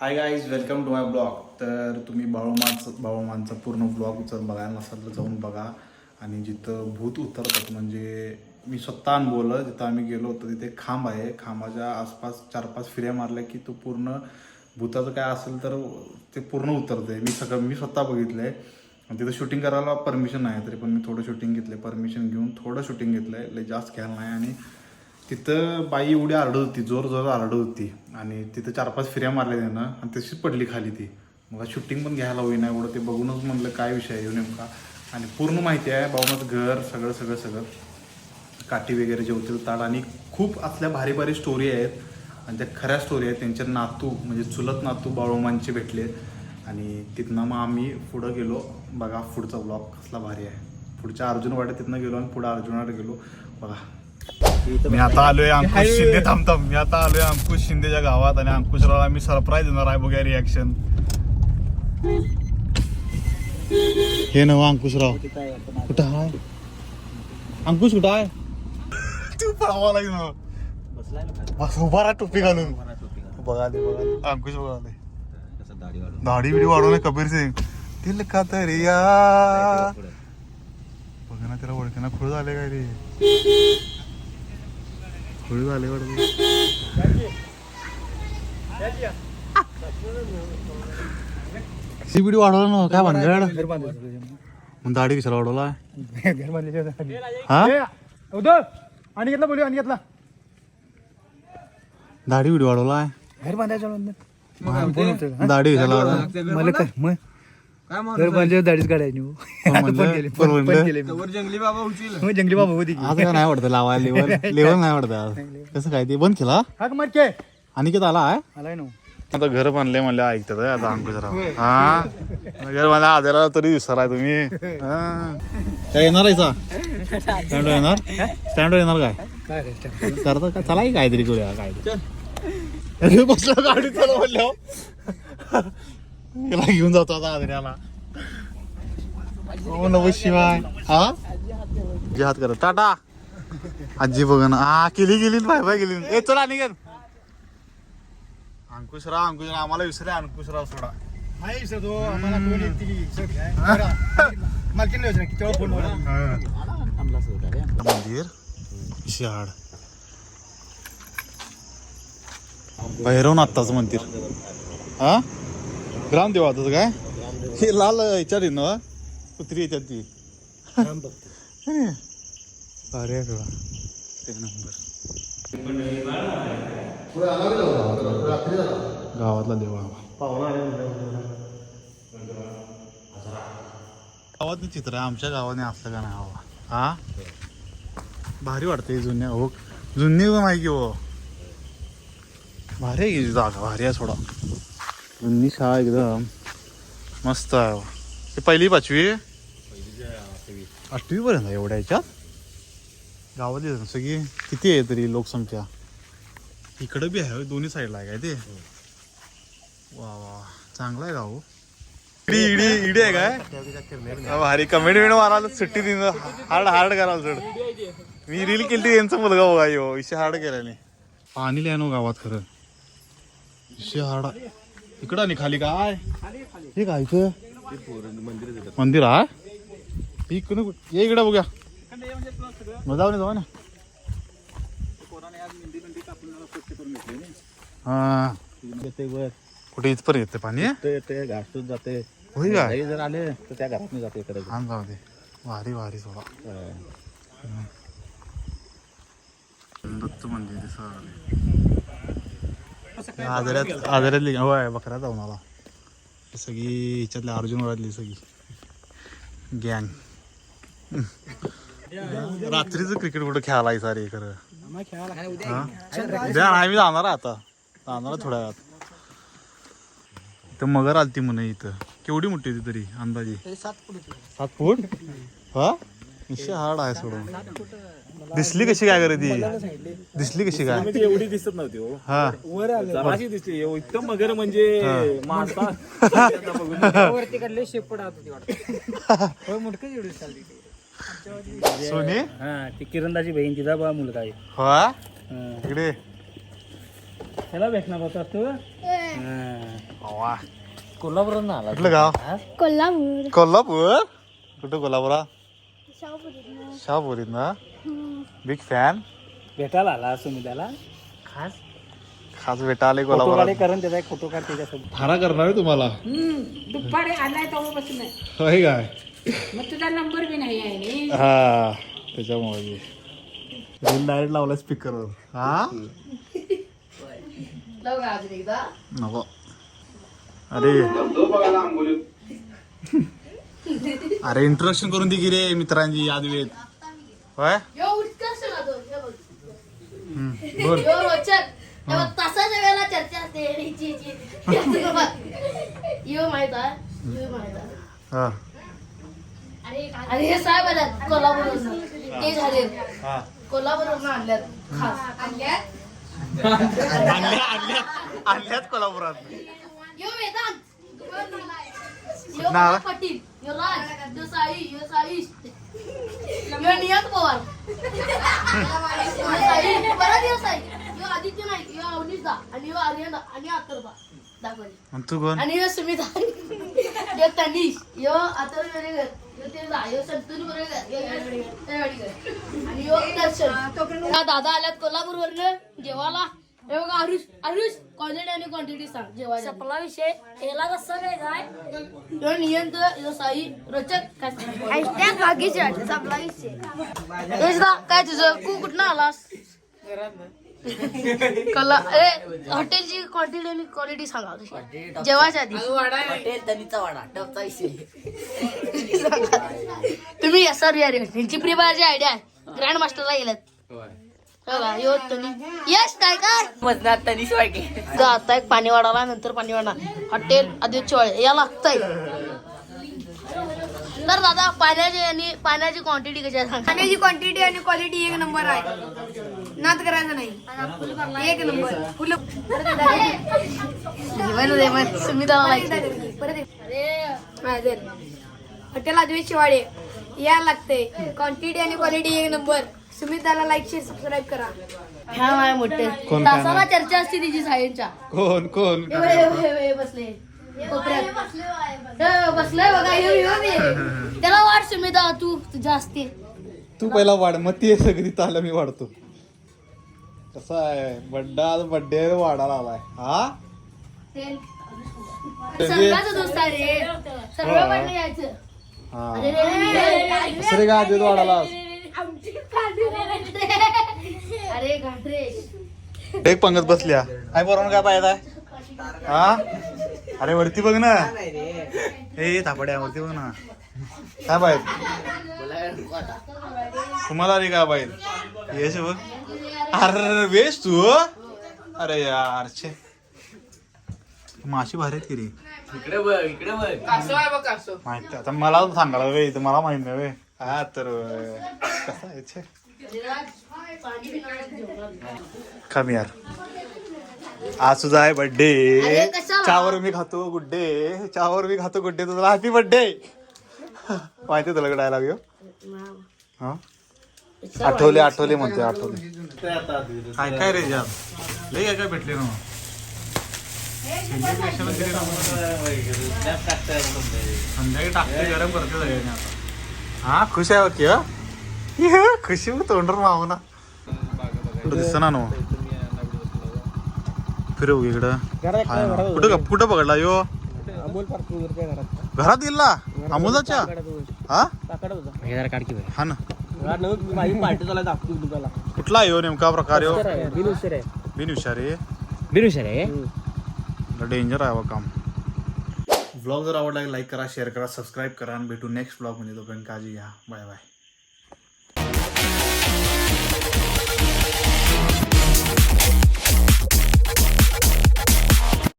Hi guys welcome to my blog तर तुम्ही बाळूमानचं बाळूमांचा पूर्ण ब्लॉग जर बघायला नसाल तर जाऊन बघा. आणि जिथं भूत उतरतात म्हणजे मी स्वतः अनुभवलं जिथं आम्ही गेलो होतो तिथे खांब आहे. खांबाच्या आसपास चार पाच फिऱ्या मारल्या की तो पूर्ण भूताचं काय असेल तर ते पूर्ण उतरते मी सगळं मी स्वतः बघितलं आहे आणि तिथं शूटिंग करायला परमिशन आहे तरी पण मी थोडं शूटिंग घेतलं परमिशन घेऊन थोडं शूटिंग घेतलं आहे लय जास्त घ्यायला नाही आणि तिथं बाई एवढी आरडत होती जोर जोर आरडत होती. आणि तिथं चार पाच फिऱ्या मारल्या त्यानं आणि तशीच पडली खाली ती. मला शूटिंग पण घ्यायला होईना एवढं ते बघूनच म्हणलं काय विषय आहे नेमका. आणि पूर्ण माहिती आहे बाबाचं घर सगळं सगळं सगळं. काठी वगैरे जेवतील ताड आणि खूप असल्या भारी भारी स्टोरी आहेत. आणि त्या खऱ्या स्टोरी आहेत. त्यांच्या नातू म्हणजे चुलत नातू बाळोमांचे भेटले. आणि तिथनं मग आम्ही पुढं गेलो. बघा पुढचा ब्लॉग कसला भारी आहे. पुढच्या अर्जुनवाड्या तिथनं गेलो आणि पुढं अर्जुनवाड्या गेलो. बघा. मी आता आलोय अंकुश शिंदे थांबताम मी आता आलोय अंकुश शिंदेच्या गावात आणि अंकुशरावला मी सरप्राईज देणार आहे. बघा रिॲक्शन हे नव अंकुशराव. कुठं आहे? अंकुश कुठं आहे? तू पळावा लागेल उभा राहा टोपी घालून. बघा बघा. अंकुश बघा दाढी बिडी वाढवणे कबीर सिंग. दिल का तरी या बघा ना त्याला ओळखीना खुळ झाले काय रे? खुळ झाले वाटत. सी बिडी वाढवला ना काय भानगड मग दाढी कशाला वाढवला? हा? उदळ. आणि घेतला बोलू आणि घेतला. दाढी बिडी वाढवला? घर बांधायचं दाढी कशाला वाढवला? मला काय मग दाढीच काढायची हो. आता पण म्हणलं? केली पण पण म्हणलं? केली मी. जंगली बाबा उचल मग जंगली बाबा होती की. आज काय नाही वाटतं लावायला लेवल लेवल नाही वाटतं आज. कसं काय ते? बंद केला? हाक मार के. आणि किती आला आहे आलाय ना आता घर बांधले म्हणले ऐकतात होय आता अंकुशराव हा? घर मला आजाला तरी विसराय तुम्ही. हा. काय येणार आहे स्टँड येणार? स्टँड येणार काय? काय रे. करता का? चला की काहीतरी करूया काय अरे बसलो गाडी चला म्हणल्या याला घेऊन जातो आता आदऱ्याला. हो नव शिवाय. हा? जे हात करत. टाटा. आजी बघ ना हा केली गेली बाय बाय गेली ए चला निघेल अंकुशराव अंकुशराव आम्हाला विसरे अंकुशराव सोडा. नाही विसरतो. आम्हाला कोण येते की विसरत काय? बरं. मालकीण योजना किती वेळा फोन मंदिर. शिहाड भैरवनाथाचं मंदिर. हा? ग्रामदेवाचं काय? हे लाल याच्यात आहे ना कुत्री येतात ती. अरे आहे नंबर. गावातला देवा गावात चित्र आहे आमच्या गावाने असलं का नाही हवा. हा? भारी वाटते जुन्या हो. जुनी माहिती की हो? भारी आहे की जागा भारी आहे थोडा उन्नीस शाळा एकदम मस्त आहे. ही पहिली पाचवी? आठवी पर्यंत आहे एवढ्या याच्यात? गावातली सगळी? किती आहे तरी लोकसंख्या? इकडं बी आहे दोन्ही साईडला आहे काय ते? वा वा. चांगलं आहे गाव. इडी इडी इडी आहे काय? भारी कमेंट बिमेंट मारायला सुट्टी दिन हार्ड हार्ड करायला सर मी रील केली यांचा मुलगा बघा यो. विषय हार्ड केल्याने पाणी लिहा गावात खरं. विषय हार्ड इकडं आणि खाली काय? हे काय इथं? मंदिर आहे? इकडं कुठं- ये इकडे बघूया. मग जाऊ ना जाऊ ना. हा. कुठे इथपर्यंत येते पाणी? ते घासून जाते. होय काय? जर आले तर त्या घरात जाते इकडे. हा जाऊ दे. भारी भारी सोडा. दत्त मंदिर दिसत आजाऱ्यात आजाऱ्यातली होय बकरा जाऊन आला सगळी ह्याच्यातल्या अर्जुन वरातली सगळी. गँग. रात्रीच क्रिकेट कुठं खेळायला सारे खरं हा? उद्या आम्ही जाणार आता. जाणार आहे थोड्या वेळात. तर मगर आलती म्हणे इथं. केवढी मोठी होती तरी अंदाजे? सात फूट हा? निश्चय हार्ड आहे सोडून. दिसली कशी काय करे ती दिसली कशी काय? ती एवढी दिसत नव्हती हो. हा. जराशी दिसली. एकदम मगर म्हणजे मासा वरती काढले शेपट आत होती वाटतं. मुडकं एवढी चालली सोनी? हा ती किरणदाची बहीण तिचा बा मुलगा आहे. हा? हा. इकडे. त्याला भेटणार होता तू? हा. वा. कोल्हापूर ना आला कुठलं गाव? कोल्हापूर. कोल्हापूर? कुठं कोल्हापुरा? शाहपुरीत ना बिग फॅन. भेटायला आला सुमिताला खास? खास भेटा आले फोटो कोल्हापुरात काढे करून त्याचा एक फोटो काढ त्याच्यासोबत. ठाणा करणार आहे तुम्हाला. दुपारी आलाय तेव्हापासून नाही. होय काय? मग तुझा नंबर बी नाही आहे नी. हा त्याच्यामुळे डायरेक्ट लावला स्पीकरवर हा? नको. अरे. अरे इंट्रोडक्शन करून दे की रे मित्रांची यादवेत होय? यो उत्कर्ष बोल. यो रोचक हे बघ, तासाच्या वेळेला चर्चा असते. हिची, हिची. यो माहीत आहे? यो माहीत आहे. हा. आणि हे साहेब आल्यात कोल्हापूरवरून. ते झाले. हा. कोल्हापूरवरून आणल्यात. खास. आणल्या आणल्या आणल्यात. कोल्हापुरात. यो वेदांत. यो नाव? पाटील. यो राज. यो साई यो साईश नियत पवार यो आदित्य नाईक यो अवनीश दा आणि यो आर्यन दा आणि अथर्वा दाखवले. आणि तू कोण? आणि यो सुमिता. यो तनिष यो अथर्व वेरेकर यो तेजा यो संतोष वेरेकर यो यश वेरेकर. आणि यो दर्शन. हा दादा आल्यात कोल्हापूर वरनं जेवायला. हे बघा आरुष आरुष क्वालिटी आणि क्वांटिटी सांग जेवायला. आपला विषय याला कसं काय काय? यो नियंत यो साई रचक. काय सांग? बागीचे आपला विषय. यशदा, काय तुझं? तू कुठनं आलास? कला अरे हॉटेलची क्वांटिटी आणि क्वालिटी सांगा तशी. जेवायच्या आधी. हॉटेल तनीचा वाडा टपचा विषय. तुम्ही एस आर यांची प्री बायची आयडिया आहे. ग्रँड मास्टरला गेल्यात हो यश काय काय आता एक पाणी वाढाला नंतर पाणी वाढणार. हॉटेल आदित्य वाळे या लागतंय. तर दादा पाण्याची आणि पाण्याची क्वांटिटी कशी आहे पाण्याची क्वांटिटी आणि क्वालिटी एक नंबर आहे. नाद करायचं नाही. एक नंबर फुलं. हा. हॉटेल आदवी शिवाडे या लागते क्वांटिटी आणि क्वालिटी एक नंबर सुमिताला लाईक शेअर सबस्क्राईब करा. फॅन आहे मोठे. कोण तासाला? चर्चा असते तिची सायन्सच्या कोण कोण? बसले. कोपऱ्यात. हे बसलाय बघा हे हे. त्याला वाट सुमिता तू तुझ्या असते तू पहिला वाढ मग ती सगळी ताला मी वाढतो. कसा आहे? बड्डा आज बड्डे वाढायला आलाय हा? सर्वांचा दोस्त आहे रे. सर्व पाहिजे यायचं. हा. अरे रे वाढाला अरे घाटरे एक पंगत बसल्या. काय बरोबर काय पाहिजे हा? अरे वरती बघ ना. हे थापड्या वरती बघ ना. काय पाहिजे तुम्हाला रे काय पाहिजे येस बघ. अरे वेश तू अरे यार छे. माशी भारी आहेत की रे? इकडे बघ इकडे बघ. माहिती आता मला सांगायला वे इथं मला माहीत नाही वे. हा तर कसं आहे छे कमी यार. आज तुझा आहे बर्थडे कशाला? चावर मी खातो गुड्डे. चावर मी खातो गुड्डे. तुझा हॅपी बर्थडे माहिती तुला डायलॉग यो हा? आठवले आठवले म्हणते आठवले. काय काय रे जाम? लय काय काय भेटले ना संध्याकाळी टाकते गरम करते सगळ्यांनी आता. हा खुश आहे की हा खुशी तोंडर माव ना कुठं दिसत ना नो फिरव इकडं. कुठं कुठं पकडला यो घरात घरात गेला अमोलाच्या हा ना कुठला यो नेमका प्रकार यो बिनउशीर आहे बिन हुशारी आहे डेंजर आहे बा काम ब्लॉग जर आवडला लाईक करा शेअर करा सबस्क्राईब करा आणि भेटू नेक्स्ट ब्लॉगमध्ये. तोपर्यंत काळजी घ्या. Bye bye